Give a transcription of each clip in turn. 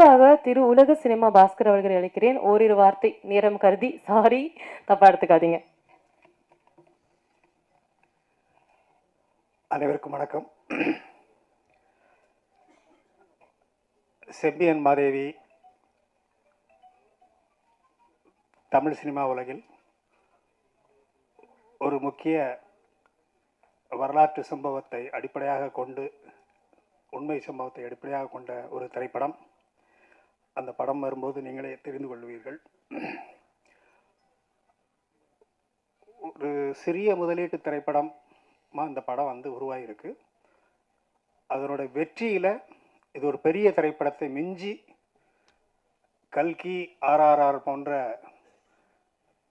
அடுத்ததாக திரு உலக சினிமா பாஸ்கர் அவர்கள் அழைக்கிறேன் ஓரிரு வார்த்தை நேரம் கருதி. சாரி தப்பா எடுத்துக்காதீங்க. அனைவருக்கும் வணக்கம். செம்பியன் மாதேவி தமிழ் சினிமா உலகில் ஒரு முக்கிய வரலாற்று சம்பவத்தை அடிப்படையாக கொண்டு உண்மை சம்பவத்தை அடிப்படையாக கொண்ட ஒரு திரைப்படம். அந்த படம் வரும்போது நீங்களே தெரிந்து கொள்வீர்கள். ஒரு சிறிய முதலீட்டு திரைப்படமாக இந்த படம் வந்து உருவாகியிருக்கு அதனோட வெற்றியில் இது ஒரு பெரிய திரைப்படத்தை மிஞ்சி கல்கி ஆர்ஆர்ஆர் போன்ற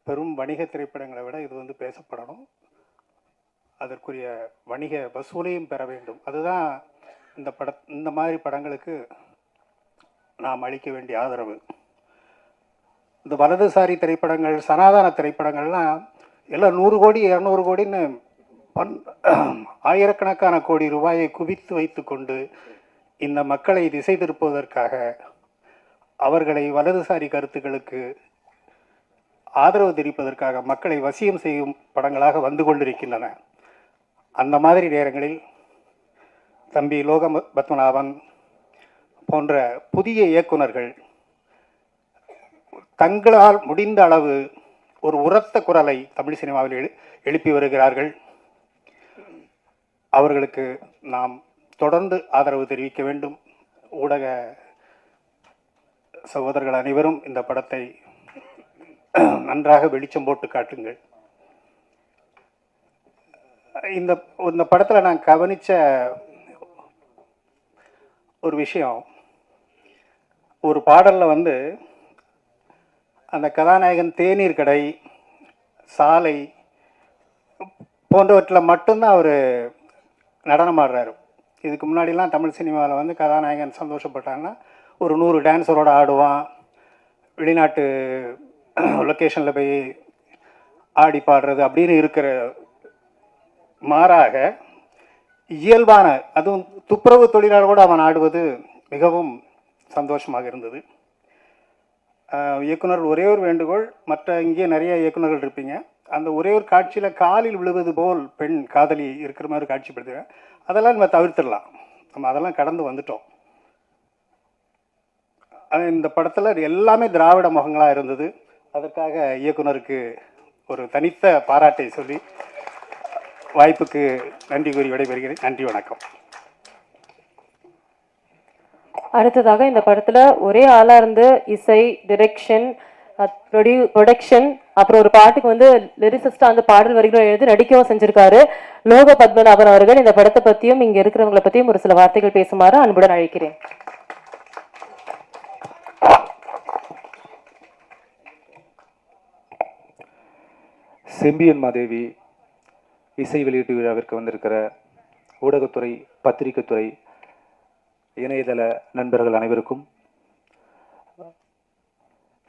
பெரும் வணிக திரைப்படங்களை விட இது வந்து பேசப்படணும். அதற்குரிய வணிக வசூலையும் பெற வேண்டும். அதுதான் இந்த பட இந்த மாதிரி படங்களுக்கு நாம் அளிக்க வேண்டிய ஆதரவு. இந்த வலதுசாரி திரைப்படங்கள் சனாதன திரைப்படங்கள்லாம் எல்லாம் நூறு கோடி இரநூறு கோடின்னு பன் ஆயிரக்கணக்கான கோடி ரூபாயை குவித்து வைத்துக்கொண்டு இந்த மக்களை திசை திருப்புவதற்காக அவர்களை வலதுசாரி கருத்துக்களுக்கு ஆதரவு தெரிவிப்பதற்காக மக்களை வசியம் செய்யும் படங்களாக வந்து கொண்டிருக்கின்றன. அந்த மாதிரி நேரங்களில் தம்பி லோக பத்மநாபன் போன்ற புதிய இயக்குனர்கள் தங்களால் முடிந்த அளவு ஒரு உரத்த குரலை தமிழ் சினிமாவில் எழு எழுப்பி வருகிறார்கள். அவர்களுக்கு நாம் தொடர்ந்து ஆதரவு தெரிவிக்க வேண்டும். ஊடக சகோதரர்கள் அனைவரும் இந்த படத்தை நன்றாக வெளிச்சம் போட்டு காட்டுங்கள். இந்த இந்த படத்தில் நான் கவனித்த ஒரு விஷயம் ஒரு பாடலில் வந்து அந்த கதாநாயகன் தேநீர் கடை சாலை போன்றவற்றில் மட்டும்தான் அவர் நடனம் ஆடுறாரு. இதுக்கு முன்னாடிலாம் தமிழ் சினிமாவில் வந்து கதாநாயகன் சந்தோஷப்பட்டாங்கன்னா ஒரு நூறு டான்ஸரோடு ஆடுவான். வெளிநாட்டு லொக்கேஷனில் போய் ஆடி பாடுறது அப்படின்னு இருக்கிற மாறாக இயல்பான அதுவும் துப்புரவு தொழிலாளரோடு அவன் ஆடுவது மிகவும் சந்தோஷமாக இருந்தது. இயக்குனர் ஒரே ஒரு வேண்டுகோள் மற்ற இங்கே நிறைய இயக்குனர்கள் இருப்பீங்க. அந்த ஒரே ஒரு காட்சியில் காலில் விழுவது போல் பெண் காதலி இருக்கிற மாதிரி காட்சிப்படுத்துங்க அதெல்லாம் நம்ம தவிர்த்திடலாம். நம்ம அதெல்லாம் கடந்து வந்துட்டோம். இந்த படத்தில் எல்லாமே திராவிட முகங்களாக இருந்தது. அதற்காக இயக்குனருக்கு ஒரு தனித்த பாராட்டை சொல்லி வாய்ப்புக்கு நன்றி கூறி விடைபெறுகிறேன். நன்றி வணக்கம். அடுத்ததாக இந்த படத்துல ஒரே ஆளா இருந்து இசை டிரெக்ஷன் ப்ரொடியூ ப்ரொடக்ஷன் அப்புறம் ஒரு பாட்டுக்கு வந்து லிரிசிஸ்டா வந்து பாடல் வரிகளும் எழுதி நடிக்கவும் செஞ்சிருக்காரு. லோக பத்மநாபன் அவர்கள் இந்த படத்தை பத்தியும் இங்க இருக்கிறவங்களை பத்தியும் ஒரு சில வார்த்தைகள் பேசுமாறு அன்புடன் அழைக்கிறேன். செம்பியன் மாதேவி இசை வெளியீட்டு விழாவிற்கு வந்திருக்கிற ஊடகத்துறை பத்திரிகைத்துறை இணையதள நண்பர்கள் அனைவருக்கும்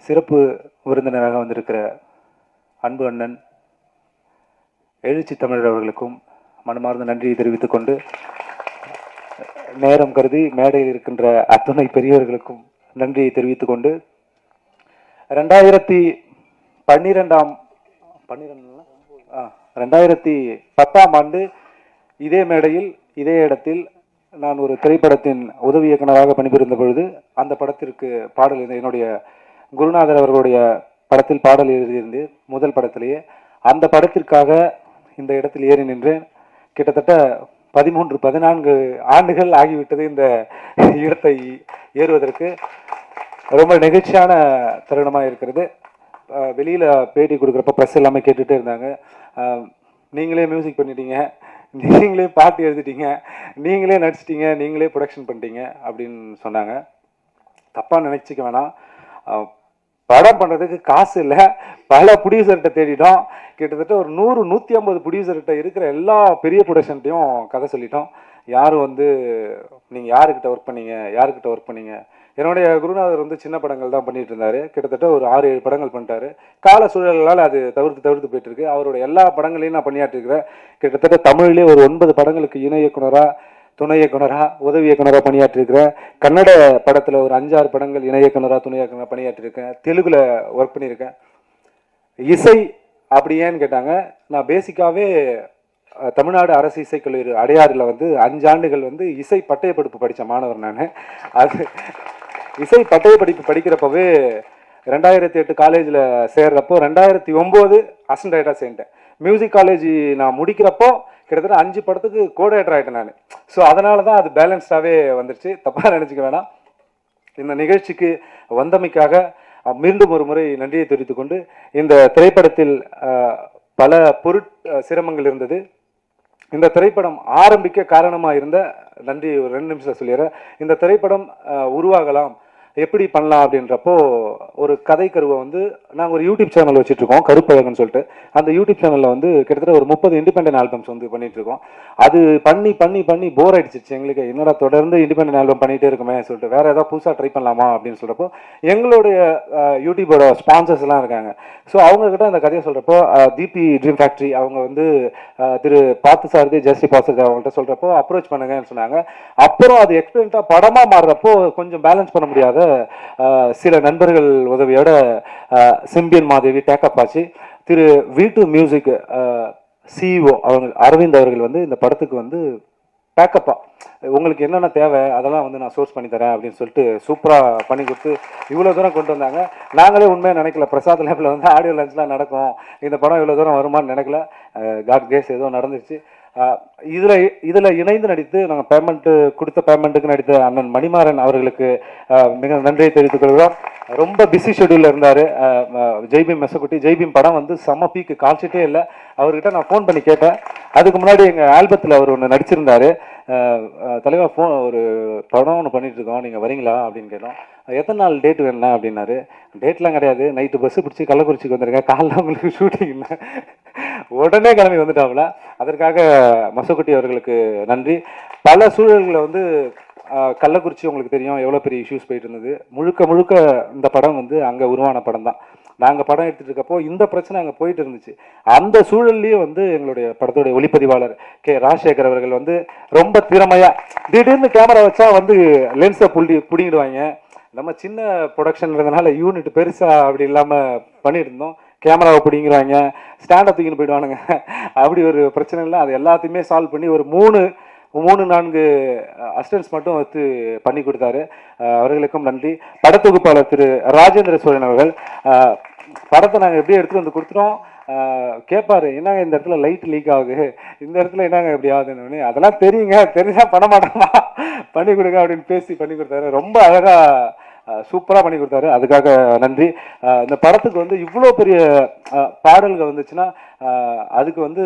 சிறப்பு விருந்தினராக வந்திருக்கிற அன்பு அண்ணன் எழுச்சி தமிழர் அவர்களுக்கும் மனமார்ந்த நன்றியை தெரிவித்துக் கொண்டு நேரம் கருதி மேடையில் இருக்கின்ற அத்துணை பெரியவர்களுக்கும் நன்றியை தெரிவித்துக் கொண்டு ரெண்டாயிரத்தி பன்னிரெண்டாம் பன்னிரெண்டு ரெண்டாயிரத்தி பத்தாம் ஆண்டு இதே மேடையில் இதே இடத்தில் நான் ஒரு திரைப்படத்தின் உதவி இயக்குனராக பணிபுரிந்த பொழுது அந்த படத்திற்கு பாடல் என்னுடைய குருநாதர் அவர்களுடைய படத்தில் பாடல் எழுதியிருந்தேன் முதல் படத்திலேயே. அந்த படத்திற்காக இந்த இடத்தில் ஏறி நின்றேன். கிட்டத்தட்ட பதிமூன்று பதினான்கு ஆண்டுகள் ஆகிவிட்டது இந்த இடத்தை ஏறுவதற்கு. ரொம்ப நெகிழ்ச்சியான தருணமாக இருக்கிறது. வெளியில் பேட்டி கொடுக்குறப்ப ப்ரெஸ் எல்லாமே கேட்டுகிட்டே இருந்தாங்க. நீங்களே மியூசிக் பண்ணிட்டீங்க. நீங்களே பாட்டு எழுதிட்டீங்க நீங்களே நடிச்சிட்டீங்க நீங்களே ப்ரொடக்ஷன் பண்ணிட்டீங்க அப்படின்னு சொன்னாங்க. தப்பாக நினச்சிக்க வேணாம். படம் பண்ணுறதுக்கு காசு இல்லை. பல ப்ரொடியூசர்கிட்ட தேடிட்டோம். கிட்டத்தட்ட ஒரு நூறு நூற்றி ஐம்பது ப்ரொடியூசர்கிட்ட இருக்கிற எல்லா பெரிய ப்ரொடக்ஷன்ட்டையும் கதை சொல்லிட்டோம். யாரும் வந்து நீங்கள் யாருக்கிட்ட ஒர்க் பண்ணீங்க யாருக்கிட்ட ஒர்க் பண்ணீங்க என்னுடைய குருநாதர் வந்து சின்ன படங்கள் தான் பண்ணிட்டு இருந்தாரு. கிட்டத்தட்ட ஒரு ஆறு ஏழு படங்கள் பண்ணிட்டாரு. கால சூழல்களால் அது தவிர்த்து தவிர்த்து போயிட்டு இருக்கு. அவரோட எல்லா படங்களையும் நான் பணியாற்றிருக்கிறேன் கிட்டத்தட்ட தமிழ்லேயே ஒரு ஒன்பது படங்களுக்கு இணை இயக்குனராக துணை இயக்குனராக உதவி இயக்குனராக பணியாற்றிருக்கிறேன் கன்னட படத்தில் ஒரு அஞ்சாறு படங்கள் இணை இயக்குனராக துணை இயக்குனராக பணியாற்றிருக்கேன் தெலுங்கில் ஒர்க் பண்ணியிருக்கேன். இசை அப்படி ஏன்னு கேட்டாங்க. நான் பேசிக்காகவே தமிழ்நாடு அரசு இசைக்கல்லூரி அடையாறில் வந்து அஞ்சாண்டுகள் வந்து இசை பட்டயப்படுப்பு படித்த மாணவர் நான். அது இசை பட்டய படிப்பு படிக்கிறப்பவே ரெண்டாயிரத்தி எட்டு காலேஜில் சேர்றப்போ ரெண்டாயிரத்தி ஒம்பது அசன்டைட்டாக சேர்ந்தேன் மியூசிக் காலேஜ் நான் முடிக்கிறப்போ கிட்டத்தட்ட அஞ்சு படத்துக்கு கோடேட்டர் ஆகிட்டேன் நான். ஸோ அதனால தான் அது பேலன்ஸ்டாகவே வந்துருச்சு. தப்பாக நினச்சிக்க வேணாம். இந்த நிகழ்ச்சிக்கு வந்தமைக்காக மீண்டும் ஒரு முறை நன்றியை தெரிவித்துக் கொண்டு இந்த திரைப்படத்தில் பல பொருட் சிரமங்கள் இருந்தது. இந்த திரைப்படம் ஆரம்பிக்க காரணமாக இருந்த நன்றி ஒரு ரெண்டு நிமிஷம் சொல்லிடுறேன். இந்த திரைப்படம் உருவாகலாம். எப்படி பண்ணலாம் அப்படின்றப்போ ஒரு கதை கருவை வந்து நாங்கள் ஒரு யூடியூப் சேனல் வச்சுட்ருக்கோம் கருப்பழகன்னு சொல்லிட்டு. அந்த யூடியூப் சேனலில் வந்து கிட்டத்தட்ட ஒரு முப்பது இண்டிபெண்டன்ட் ஆல்பம்ஸ் வந்து பண்ணிகிட்ருக்கோம் அது பண்ணி பண்ணி பண்ணி போர் அடிச்சிருச்சு எங்களுக்கு. என்னடா தொடர்ந்து இண்டிபெண்டன்ட் ஆல்பம் பண்ணிட்டே இருக்குமே சொல்லிட்டு வேறு ஏதாவது புதுசாக ட்ரை பண்ணலாமா அப்படின்னு சொல்கிறப்போ எங்களுடைய யூடியூபோட ஸ்பான்சர்ஸ் எல்லாம் இருக்காங்க. ஸோ அவங்கக்கிட்ட அந்த கதையை சொல்கிறப்போ தீபி ட்ரீம் ஃபேக்ட்ரி அவங்க வந்து திரு பார்த்து சாரதி ஜஸ்டி பாசர் அவங்கள்ட்ட சொல்கிறப்போ அப்ரோச் பண்ணுங்கன்னு சொன்னாங்க. அப்புறம் அது எக்ஸ்பெரிமெண்ட்டாக படமாக மாறுறப்போ கொஞ்சம் பேலன்ஸ் பண்ண முடியாத சில நண்பர்கள் உதவியோட சிம்பியன் மாதேவி டேக்கப் ஆச்சு. திரு வீட்டு மியூசிக் சிஇஓ அவங்க அரவிந்த் அவர்கள் வந்து இந்த படத்துக்கு வந்து பேக்கப்பாக உங்களுக்கு என்னென்ன தேவை? அதெல்லாம் வந்து நான் சோர்ஸ் பண்ணி தரேன் அப்படின்னு சொல்லிட்டு சூப்பராக பண்ணி கொடுத்து இவ்வளோ தூரம் கொண்டு வந்தாங்க. நாங்களே உண்மையாக நினைக்கல. பிரசாத் லேபில் வந்து ஆடியோ லஞ்ச்லாம் நடக்கும். இந்த படம் இவ்வளோ தூரம் வருமான்னு நினைக்கல. காட் கேஸ் ஏதோ நடந்துருச்சு. இதில் இதில் இணைந்து நடித்து நாங்கள் பேமெண்ட்டு கொடுத்த பேமெண்ட்டுக்கு நடித்த அண்ணன் மணிமாறன் அவர்களுக்கு மிக நன்றியை தெரிவித்துக் கொள்கிறோம். ரொம்ப பிஸி ஷெடியூலில் இருந்தார். ஜெய்பீம் மெசக்குட்டி. ஜெய்பீம் படம் வந்து செம்ம பீக்கு கால்ஷீட்டே இல்லை. அவர்கிட்ட நான் ஃபோன் பண்ணி கேட்டேன். அதுக்கு முன்னாடி எங்கள் ஆல்பத்தில் அவர் ஒன்று நடிச்சிருந்தார். தலைவர் தலைவா ஃபோன் ஒரு படம் ஒன்று பண்ணிகிட்ருக்கோம் நீங்கள் வரீங்களா? அப்படின்னு கேட்டோம். எத்தனை நாள் டேட் வேணும்னா அப்படின்னாரு. டேட்லாம் கிடையாது. நைட்டு பஸ்ஸு பிடிச்சி கள்ளக்குறிச்சிக்கு வந்திருக்கேன். காலைல உங்களுக்கு ஷூட்டிங்னா உடனே கிளம்பி வந்துட்டாப்புல. அதற்காக மசக்குட்டி அவர்களுக்கு நன்றி. பல சூழல்களை வந்து கள்ளக்குறிச்சி உங்களுக்கு தெரியும். எவ்வளோ பெரிய இஷ்யூஸ் போயிட்டு இருந்தது. முழுக்க முழுக்க இந்த படம் வந்து அங்கே உருவான படம் தான். நாங்கள் படம் எடுத்துகிட்டு இருக்கப்போ இந்த பிரச்சனை அங்கே போயிட்டு இருந்துச்சு. அந்த சூழல்லையே வந்து எங்களுடைய படத்துடைய ஒளிப்பதிவாளர் கே. ராஜசேகர் அவர்கள் வந்து ரொம்ப திறமையாக திடீர்னு கேமரா வச்சா வந்து லென்ஸை புள்ளி பிடிங்கிடுவாங்க. நம்ம சின்ன ப்ரொடக்ஷன்ன்றதுனால யூனிட் பெருசாக அப்படி இல்லாமல் பண்ணியிருந்தோம். கேமராவை பிடிங்கிறாங்க ஸ்டாண்டை தூக்கின்னு போயிடுவானுங்க. அப்படி ஒரு பிரச்சனை இல்லை. அது எல்லாத்தையுமே சால்வ் பண்ணி ஒரு மூணு மூணு நான்கு அசிஸ்டன்ஸ் மட்டும் வந்து பண்ணி கொடுத்தாரு. அவர்களுக்கும் நன்றி. படத்தொகுப்பாளர் திரு ராஜேந்திர சோழன் அவர்கள் படத்தை நாங்கள் எப்படி எடுத்துகிட்டு வந்து கொடுத்துட்டோம்? கேட்பார் கேட்பாரு என்னங்க இந்த இடத்துல லைட் லீக் ஆகுது? இந்த இடத்துல என்னங்க எப்படி ஆகுதுன்னு? அதெல்லாம் தெரியுங்க. தெரிஞ்சா பண்ண மாட்டோமா? பண்ணி கொடுங்க அப்படின்னு பேசி பண்ணி கொடுத்தாரு. ரொம்ப அழகா சூப்பராக பண்ணி கொடுத்தாரு. அதுக்காக நன்றி. இந்த படத்துக்கு வந்து இவ்வளோ பெரிய பாடல்கள் வந்துச்சுன்னா அதுக்கு வந்து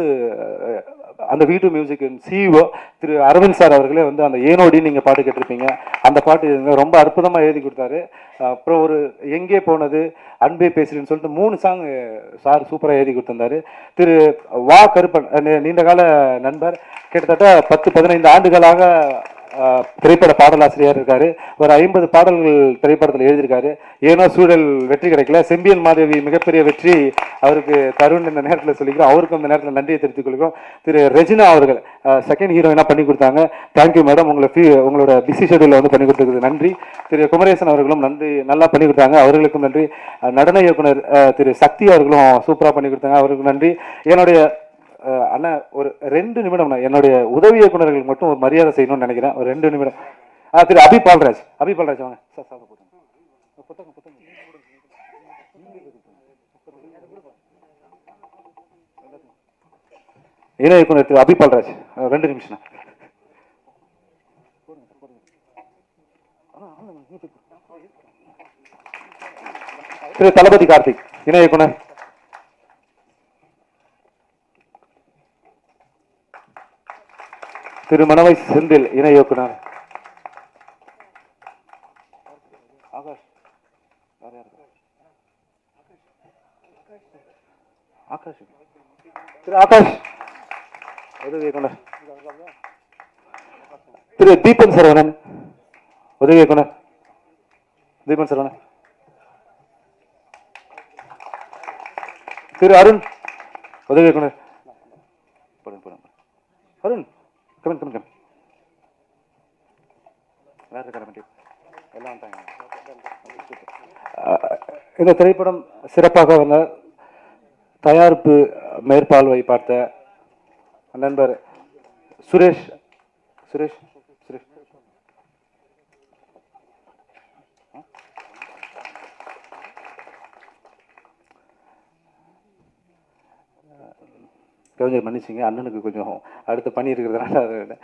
அந்த வீட்டு மியூசிக் சிஇஓ திரு அரவிந்த் சார் அவர்களே வந்து அந்த ஏனோடி நீங்கள் பாட்டு கேட்டிருப்பீங்க. அந்த பாட்டு ரொம்ப அற்புதமாக எழுதி கொடுத்தாரு. அப்புறம் ஒரு எங்கே போனது அன்பே பேசுறேன்னு சொல்லிட்டு மூணு சாங் சார் சூப்பராக எழுதி கொடுத்துருந்தாரு. திரு வா கருப்பன் நீண்ட கால நண்பர். கிட்டத்தட்ட பத்து பதினைந்து ஆண்டுகளாக திரைப்பட பாடலாசிரியர் இருக்காரு. ஒரு ஐம்பது பாடல்கள் திரைப்படத்தில் எழுதியிருக்காரு. ஏனோ சூழல் வெற்றி கிடைக்கல. செம்பியன் மாதேவி மிகப்பெரிய வெற்றி அவருக்கு தருண் இந்த நேரத்தில் சொல்லிக்கிறோம். அவருக்கும் இந்த நேரத்தில் நன்றியை தெரிவித்துக் கொள்கிறோம். திரு ரெஜினா அவர்கள் செகண்ட் ஹீரோயினாக பண்ணி கொடுத்தாங்க. தேங்க்யூ மேடம் உங்களை ஃபீ உங்களோட பிஸி ஷெடியூலில் வந்து பண்ணி கொடுத்துருக்குது நன்றி. திரு குமரேசன் அவர்களும் நன்றி. நல்லா பண்ணி கொடுத்தாங்க. அவர்களுக்கும் நன்றி. நடன இயக்குனர் திரு சக்தி அவர்களும் சூப்பராக பண்ணி கொடுத்தாங்க. அவருக்கும் நன்றி. என்னுடைய அண்ணா ஒரு ரெண்டு நிமிடம் என்னுடைய உதவி இயக்குநர்களுக்கு மட்டும் ஒரு மரியாதை செய்யணும்னு நினைக்கிறேன். ஒரு ரெண்டு நிமிடம். ஆ திரு அபி பால்ராஜ். அபி பால்ராஜ் வாங்க. சார் சாப்பிட புத்தகம் புத்தகம் புத்தகம். இணை இயக்குனர் திரு அபி பால்ராஜ். ரெண்டு நிமிஷம் திரு தளபதி கார்த்திக் இணை இயக்குனர் திரு மணவை செந்தில் இணை இயக்குனர். ஆகாஷ். யார் ஆகாஷ். திரு ஆகாஷ். உதவி இயக்குனர். திரு தீபன் சரவணன். உதவி இயக்குனர். தீபன் சரவணன். திரு அருண். உதவி இயக்குனர். Arun. Come on come on come on. வேற கிளம்பிட்டு எல்லாம் இந்த திரைப்படம் சிறப்பாக வந்த தயாரிப்பு மேற்பார்வை பார்த்த நண்பர் சுரேஷ் சுரேஷ் கவிஞர் மன்னிச்சிங்க அண்ணனுக்கு கொஞ்சம் அடுத்த பணி இருக்கிறதுனால அது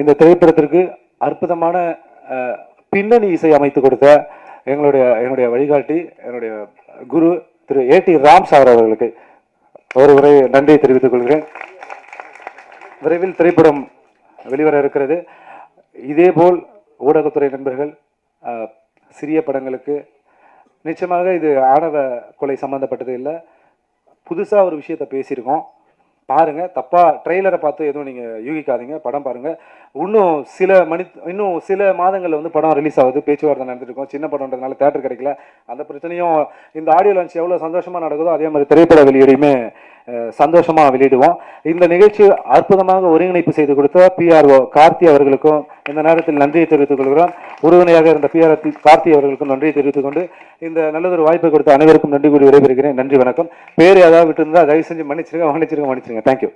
இந்த திரைப்படத்திற்கு அற்புதமான பின்னணி இசை அமைத்து கொடுத்த எங்களுடைய என்னுடைய வழிகாட்டி என்னுடைய குரு திரு ஏ டி ராம் சார் அவர்களுக்கு ஒரு முறை நன்றியை தெரிவித்துக் கொள்கிறேன். விரைவில் திரைப்படம் வெளிவர இருக்கிறது. இதேபோல் ஊடகத்துறை நண்பர்கள் சிறிய படங்களுக்கு. நிச்சயமாக இது ஆணவ கொலை சம்மந்தப்பட்டது இல்லை. புதுசாக ஒரு விஷயத்தை பேசியிருக்கோம். பாருங்கள் தப்பாக ட்ரெய்லரை பார்த்து எதுவும் நீங்கள் யூகிக்காதீங்க. படம் பாருங்கள் இன்னும் சில மணி இன்னும் சில மாதங்களில் வந்து படம் ரிலீஸ் ஆகுது. பேச்சுவார்த்தை நடந்துருக்கோம் சின்ன படம்ன்றதுனால தேட்டர் கிடைக்கல. அந்த பிரச்சனையும் இந்த ஆடியோ லான்ச் எவ்வளோ சந்தோஷமாக நடக்குதோ அதே மாதிரி திரைப்பட வெளியீடையுமே சந்தோஷமாக வெளியிடுவோம். இந்த நிகழ்ச்சி அற்புதமாக ஒருங்கிணைப்பு செய்து கொடுத்த பிஆர்ஓ கார்த்தி அவர்களுக்கும் இந்த நேரத்தில் நன்றியை தெரிவித்துக் கொள்கிறோம். உறுதுணையாக இருந்த பிஆர் கார்த்தி அவர்களுக்கும் நன்றியை தெரிவித்துக் கொண்டு இந்த நல்லதொரு வாய்ப்பை கொடுத்த அனைவருக்கும் நன்றி கூறி விடைபெறுகிறேன். நன்றி வணக்கம். பேர் ஏதாவது விட்டு இருந்தால் தயவு செஞ்சு மன்னிச்சிருங்க மன்னிச்சிருங்க மன்னிச்சிருங்க. தேங்க்யூ